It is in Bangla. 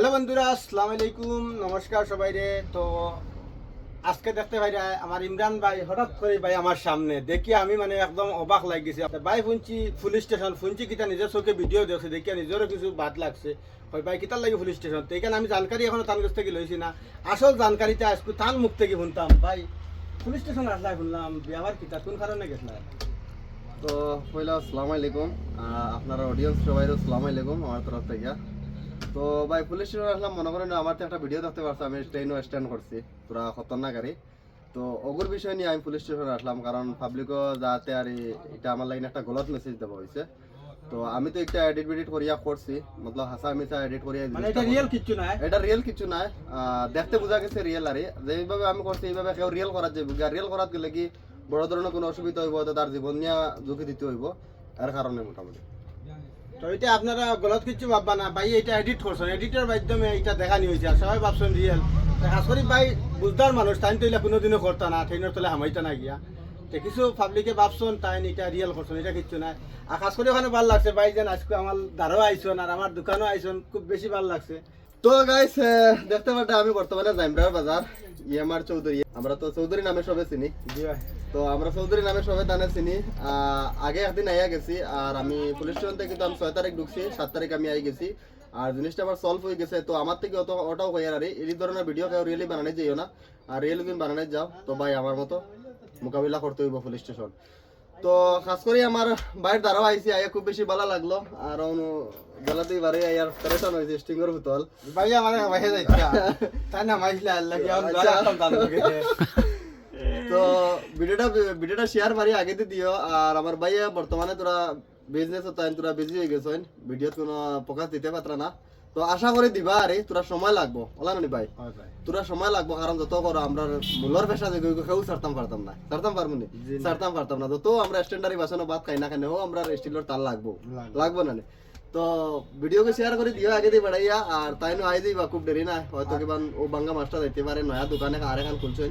হ্যালো বন্ধুরা, আসসালামু আলাইকুম। নমস্কার সবাই রে তো আজকে দেখতে ভাই আমার ইমরান ভাই, হঠাৎ করে ভাই আমার সামনে। দেখি আমি মানে একদম অবাক লাগ গেছি। ভাই শুনছি পুলিশ স্টেশন শুনছি কিতা নিজের চোখে ভিডিও দেখছে দেখি নিজেরও কিছু বাদ লাগছে। হয় ভাই, কিতার লাগে পুলিশ স্টেশন তো এইখানে আমি জানকারি এখনও তান কাছ থেকে লইছি না। আসল জানকারিতে আজকে তান মুখ থেকে শুনতাম, ভাই পুলিশ স্টেশন আসলাই শুনলাম, বিয়াবার কিতা, কোন কারণে গেছিলাম তো পয়লা আসসালামু আলাইকুম। আপনার অডিয়েন্স সবাই আসসালামু আলাইকুম, আমার তরফ থেকে। তো ভাই পুলিশ স্টেশন আসলাম মনে করেন আমার তো একটা ভিডিও দেখতে পারছি আমি ট্রেনও স্ট্যান্ড করছি পুরা খতরনাক গাড়ি। তো ওগুর বিষয় নিয়ে আমি পুলিশ স্টেশনে আসলাম কারণ পাবলিকও যাতে আর এটা আমার লাইনে একটা গলত মেসেজ দেওয়া হয়েছে। তো আমি তো একটা এডিট বেডিট করিয়া করছি মতলব হাসা মিসা এডিট করিয়া মানে এটা রিয়েল কিচ্ছু নাই? এটা রিয়েল কিছু আহ, দেখতে বোঝা গেছে রিয়েল আরে যেভাবে আমি করছি এইভাবে কেউ রিয়েল করার যাইব রিয়েল করার গেলে কি বড় ধরনের কোনো অসুবিধা হইব তো তার জীবন নিয়ে ঝুঁকি দিতে হইব এর কারণে মোটামুটি। তো এটা আপনারা গলত কিছু ভাববা না। ভাই, এটা এডিট করছেন। এডিটের মাধ্যমে এটা দেখানি হয়েছে। আর সবাই ভাবছেন রিয়েল খাস করে, ভাই, বুঝদার মানুষ, তাই তো এটা কোনোদিনও করতো না। ট্রেনের তলে হামাইতে না গিয়া। তো কিছু পাবলিকে ভাবছেন, তাই এটা রিয়েল করছেন, এটা কিচ্ছু নাই আর খাস করে, ওখানে ভালো লাগছে। ভাই, যেন আজকে আমার দ্বারও আইসন, আর আমার দোকানও আইসন, খুব বেশি ভালো লাগছে। তো গাইস দেখতে পারতে আমি বর্তমানে জাইমরার বাজার ইএমআর চৌধুরী। আমরা তো চৌধুরী নামে সবে চিনি। তো আমরা চৌধুরী নামে সবাই জানে চিনি। আগে একদিন আইয়া গেছি আর আমি পুলিশ স্টেশন থেকে কিন্তু আমি ছয় তারিখ ঢুকছি সাত তারিখ আমি আই গেছি। আর জিনিসটা আমার সলভ হয়ে গেছে তো আমার থেকে অত ওটাও হয়ে আর এই ধরনের ভিডিও কেউ রিয়েলি বানানো যাইও না। আর রিয়েলি তুমি বানানো যাও। তো ভাই আমার মতো মোকাবিলা করতে হইব পুলিশ স্টেশন। তো খাস করে আমার বাইর দ্বারাও আইসি আইয়া খুব বেশি ভালো লাগল। আর অনু বেলাতেই বারে আইয়ার হইছে হয়েছে স্টিঙ্গর বোতল ভাই আমার ভাই তাই না মাইলা আল্লাহ কি আমি আচ্ছা। তো ভিডিওটা ভিডিওটা শেয়ার মারি আগে দিও আর আমার ভাইয়া বর্তমানে তোরা বিজনেস হতায় তোরা বিজি হয়ে গেছেন ভিডিওত কোনো প্রকাশ দিতে পাত্রা না। তো আশা করে দিবা আরে তোরা সময় লাগবো। ওলা নানি ভাই। তোরা সময় লাগবো কারণ যত করো আমরা মূলর পেশা যে কেউ ছাড়তাম পারতাম না। ছাড়তাম পারব নি? না। ছাড়তাম পারতাম না। তো আমরা স্ট্যান্ডারি বাসনে ভাত খাই না কেন আমরা স্টিলের তার লাগবো। লাগবো। না নি? তো ভিডিওকে শেয়ার করে দিও আগে দিয়ে বাড়াইয়া আর তাই নো আই দিবা খুব দেরি না হয়তো কিবা ও বাঙ্গা মাস্টার যাইতে পারে নয়া দোকানে আর এখন খুলছেন